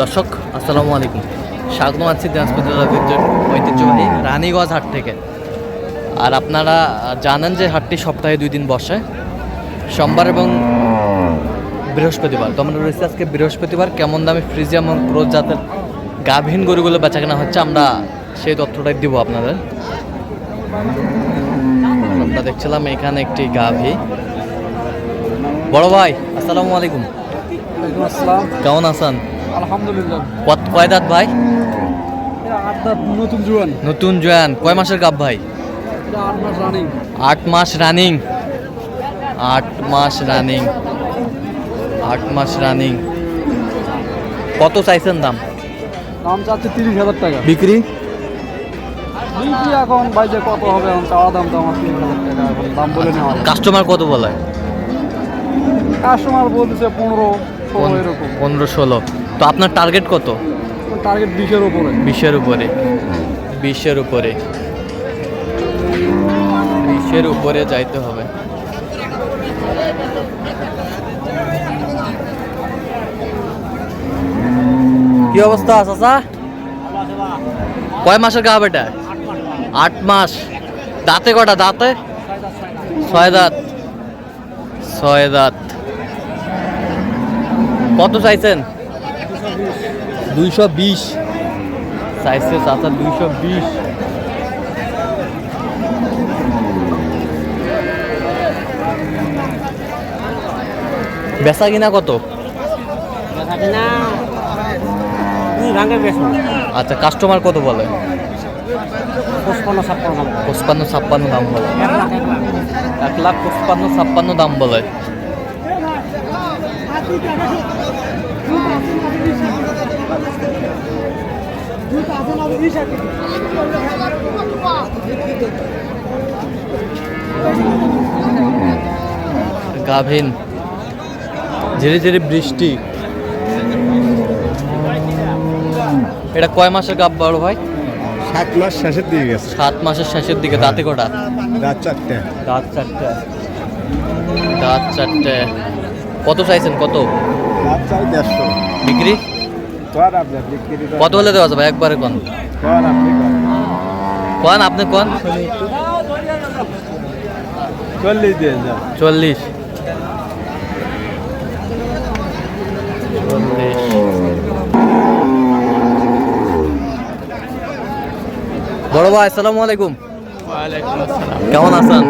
দর্শক আসসালামু আলাইকুম। স্বাগত আছি দিনাজপুর জেলার ঐতিহ্যবাহী রানীগঞ্জ হাট থেকে। আর আপনারা জানেন যে হাটটি সপ্তাহে দুই দিন বসে সোমবার এবং বৃহস্পতিবার। তো আমরা রয়েছি আজকে বৃহস্পতিবার কেমন দামে ফ্রিজিয়াম এবং ক্রোজ জাতের গাভীন গরুগুলো বেচা কেনা হচ্ছে আমরা সেই তথ্যটাই দিব আপনাদের। আমরা দেখছিলাম এখানে একটি গাভী। বড় ভাই আসসালামু আলাইকুম। আসসালাম। কেমন আছেন? আলহামদুলিল্লাহ। কত কয় দাঁত ভাই? নতুন জুয়ান। নতুন জয়ান। কয় মাসের গাব ভাই? আট মাস রানিং আট মাস রানিং আট মাস রানিং আট মাস রানিং কত চাইছেন দাম? দাম চাচ্ছে তিরিশ হাজার টাকা। বিক্রি? বিক্রি এখন বাইরে কত হবে এখন চাওয়া দাম তো আমার তিরিশ হাজার টাকা। এখন দাম বলে নেওয়া কাস্টমার কত বলে? কাস্টমার বলতেছে পনেরো ষোলো এরকম। পনেরো ষোলো। তো আপনার টার্গেট কত? টার্গেট বিশের উপরে। বিশের উপরে। বিশের উপরে। বিশের উপরে যাইতে হবে। কি অবস্থা চাচা? কয় মাসের গাব এটা? আট মাস। দাঁতে কটা দাঁতে? ছয় দাঁত। ছয় দাঁত। কত চাইছেন? দুইশো বিশ। চাইছে চাচা দুইশো বিশ। বেচা কিনা কত আচ্ছা কাস্টমার কত বলে? পঁচপান্ন ছাপ্পান্ন দাম বলে। এক লাখ পঁচপান্ন ছাপ্পান্ন দাম বলে। গাভিন। ধীরে ধীরে বৃষ্টি। এটা কয় মাসের গাব বড় ভাই? সাত মাস শেষের দিকে গেছে। সাত মাসের শেষের দিকে দাঁতে কটা? রাত চারটে। দাঁত চারটে। দাঁত চারটে। কত চাইছেন কত? বিক্রি? কত হলে দেওয়া যাবে? একবারে কোন। কোন আপনি কোন চল্লিশ দিয়ে চল্লিশ চল্লিশ। বড় ভাই আসসালামু আলাইকুম। কেমন আছেন?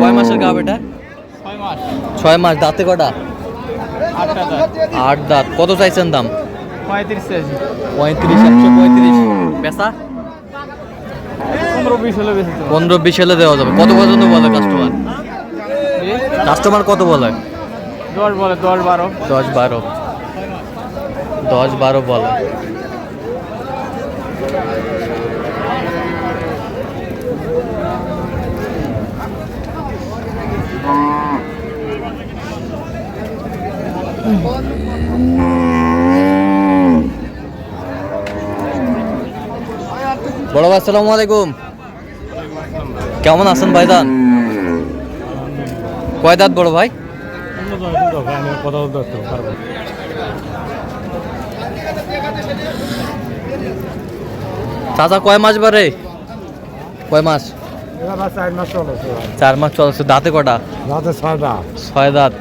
কয় মাসের গাব এটা? ছয় মাস। দাঁতে কটা? আট দাঁত। কত চাইছেন দাম? পঁয়ত্রিশ চাইছি পঁয়ত্রিশ একশো পঁয়ত্রিশ। পেশা পনেরো বিশ হলে বেশি পনেরো বিশ হলে দেওয়া যাবে। কত পর্যন্ত বলে কাস্টমার কাস্টমার কত বলে? দশ বলে দশ বারো। দশ বারো। দশ বারো বলে। আসসালামু আলাইকুম। কেমন আছেন ভাইদান কয় দাঁত বড় ভাই? চাচা কয় মাস বারে? কয় মাস? চার মাস চলো চলছে। দাঁতে কটা? রাতে ছয়টা ছয় দাঁত।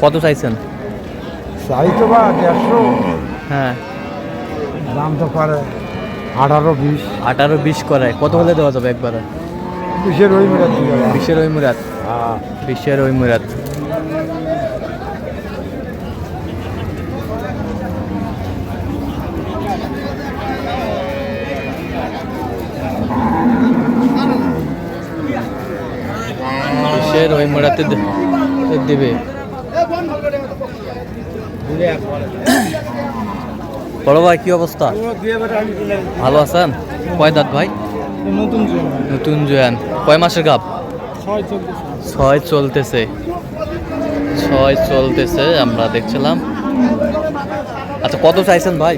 কত চাইছেন? চাই তো বা দেড়শো। হ্যাঁ। দাম তো করে আঠারো বিশ। আঠারো বিশ করে। কত হলে দেওয়া যাবে একবারে? বিশের ওই মেরে দিয়ে বিশের ওই মুরাত হ্যাঁ। বিশের ওই মুরাত বিশের ওই মুরাতে দেবে। বড় ভাই, কি অবস্থা? ভালো আছেন? কয় দাঁত ভাই? নতুন জয়ান। কয় মাসের গাপ? ছয় চলতেছে। ছয় চলতেছে, আমরা দেখছিলাম। আচ্ছা কত চাইছেন ভাই?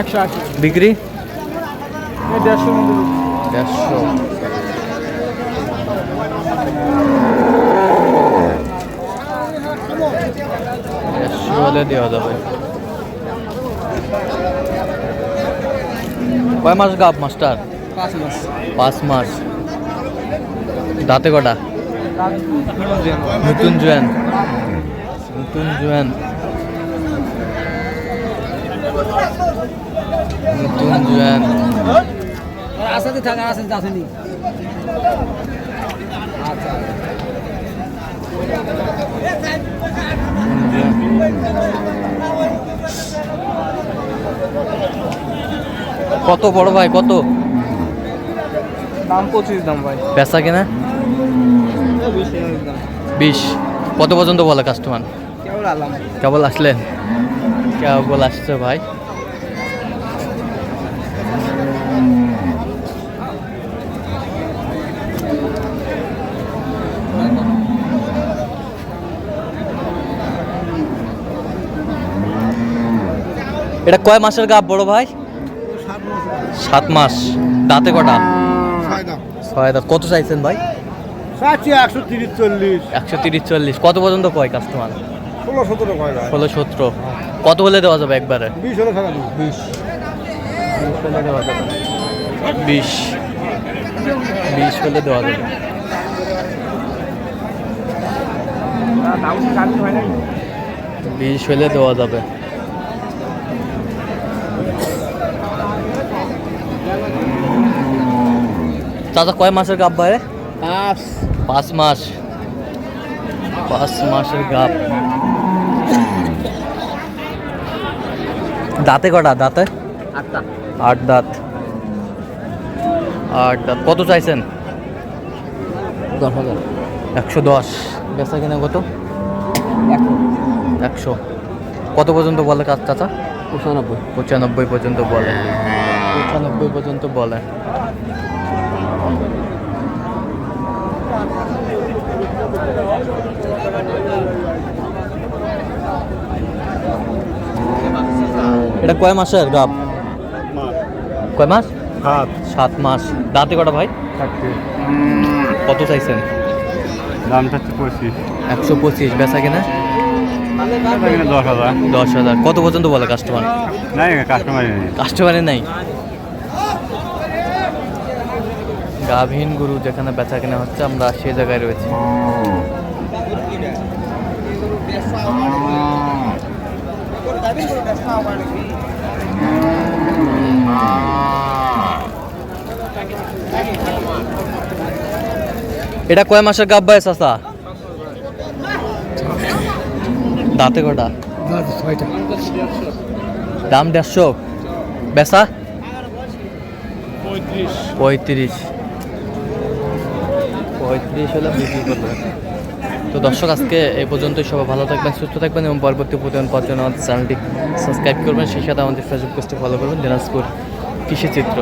একশো বিক্রি? দেড়শো। দেড়শো হলে দেওয়া যাবে। কয় মাস গাব মাস্টার? পাঁচ মাস। পাঁচ মাস। দাঁতে কটা? নতুন জোয়ান। নতুন জোয়ান। নতুন জোয়ান। আসাতে থাকা আছে আসেনি আচ্ছা। কত বড় ভাই কত? দাম পঁচিশ দাম ভাই। পেশা কিনা? বিশ। কত পর্যন্ত বলে কাস্টমার কেবল আসলেন? কেবল আসছে ভাই। এটা কয় মাসের গাপ বড় ভাই? সাত মাস। দাঁতে কটা? ছয় দাঁত কত চাইছেন ভাই? একশো তিরিশ চল্লিশ। একশো তিরিশ চল্লিশ। কত পর্যন্ত কয় কাস্টমার ষোলো সতেরো কয় ষোলো সতেরো। কত হলে দেওয়া যাবে একবারে? বিশ হলে থাকা বিশ। হলে দেওয়া যাবে বিশ। বিশ হলে দেওয়া যাবে। বিশ হলে দেওয়া যাবে। চাচা কয় মাসের গাপ ভাই? পাঁচ। পাঁচ মাস। পাঁচ মাসের গাপ। দাঁতে কটা? দাঁতে? আট দাঁত। আট দাঁত। কত চাইছেন? দশ হাজার। একশো দশ। বেচা কিনা কত? একশো। কত পর্যন্ত বলে কাজ চাচা? পঁচানব্বই। পঁচানব্বই পর্যন্ত বলে। পঁচানব্বই পর্যন্ত বলে। এটা কয় মাসের গাব কয় মাস? হাত সাত মাস। দাঁতে কটা ভাই? কত চাইছেন? দাম চাচ্ছি পঁচিশ। একশো পঁচিশ। বেচা কিনা? দশ হাজার। দশ হাজার। কত পর্যন্ত বলে কাস্টমার নাই কাস্টমার নেই। কাস্টমারে নাই। গাভীন গরু যেখানে বেচা কেনা হচ্ছে, আমরা সেই জায়গায় রয়েছি। এটা কয় মাসের গাব বয়স আসা দাঁতে কটা দাম দেড়শো। বেচা? পঁয়ত্রিশ। পঁয়ত্রিশ হলে বিক্রি করবে তো দর্শক, আজকে এই পর্যন্তই। সবাই ভালো থাকবেন, সুস্থ থাকবেন এবং পরবর্তী প্রতিদিন পাওয়ার জন্য আমাদের চ্যানেলটি সাবস্ক্রাইব করবেন। সেই সাথে আমাদের ফেসবুক পেজটি ফলো করবেন, দিনাজপুর কৃষি চিত্র